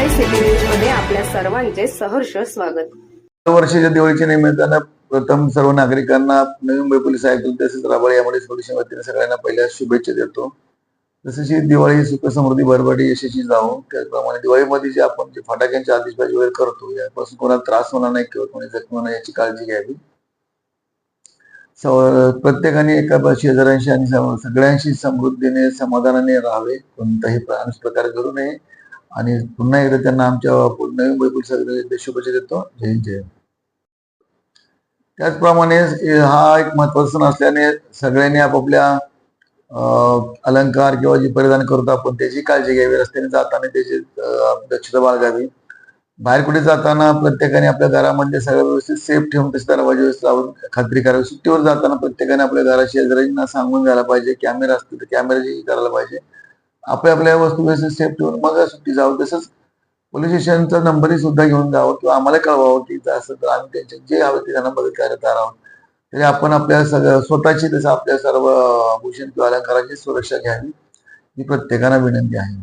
Pune city न्यूजमध्ये आपल्या सर्वांचे सहर्ष स्वागत. वर्षाच्या दिवाळीच्या निमित्तानं प्रथम सर्व नागरिकांना नवी मुंबई पोलीस आयुक्त तसेच राबळ यामुळे पोलिसांच्या वतीने सगळ्यांना पहिल्या शुभेच्छा देतो. जसं दिवाळी सुख समृद्धी भरभराटी यशस्वी जाऊ त्याचप्रमाणे दिवाळीमध्ये जे आपण जे फटाक्यांची आतिषबाजी वगैरे करतो यापासून कोणाला त्रास होणार नाही किंवा कोणी जखमी होणार याची काळजी घ्यावी. प्रत्येकाने एका शेजाऱ्यांशी आणि सगळ्यांशी समृद्धीने समाधानाने राहावे कोणताही प्र- प्रकार करू नये. आणि पुन्हा एकदा त्यांना आमच्या नवीन नवी मुंबई शुभेच्छा देतो. जय जय. त्याचप्रमाणे हा एक महत्त्वाचा सण असल्याने सगळ्यांनी आपापल्या अलंकार किंवा जे परिधान करतो आपण त्याची काळजी घ्यावी. रस्त्याने जाताना त्याची दक्षता बाळगावी. बाहेर कुठे जाताना प्रत्येकाने आपल्या घरामध्ये सगळं व्यवस्थित सेफ ठेवून तसे दरवाजे व्यवस्थित लावून खात्री करावी. सुट्टीवर जाताना प्रत्येकाने आपल्या घराशी शेजाऱ्यांना सांगून घ्यायला पाहिजे. कॅमेरा असतील तर कॅमेराची करायला पाहिजे. आपल्या आपल्या वस्तू व्यवस्थित सेफ ठेवून मग सुट्टी जावं. तसंच पोलीस स्टेशनचा नंबरही सुद्धा घेऊन जावं किंवा आम्हाला कळवावं की असं तर आम्ही त्यांच्या जे हवं ते त्यांना मदत करत आहोत. तरी आपण आपल्या सगळं स्वतःची तसं आपल्या सर्व भूषण किंवा अलंकाराची सुरक्षा घ्यावी. ही प्रत्येकाला विनंती आहे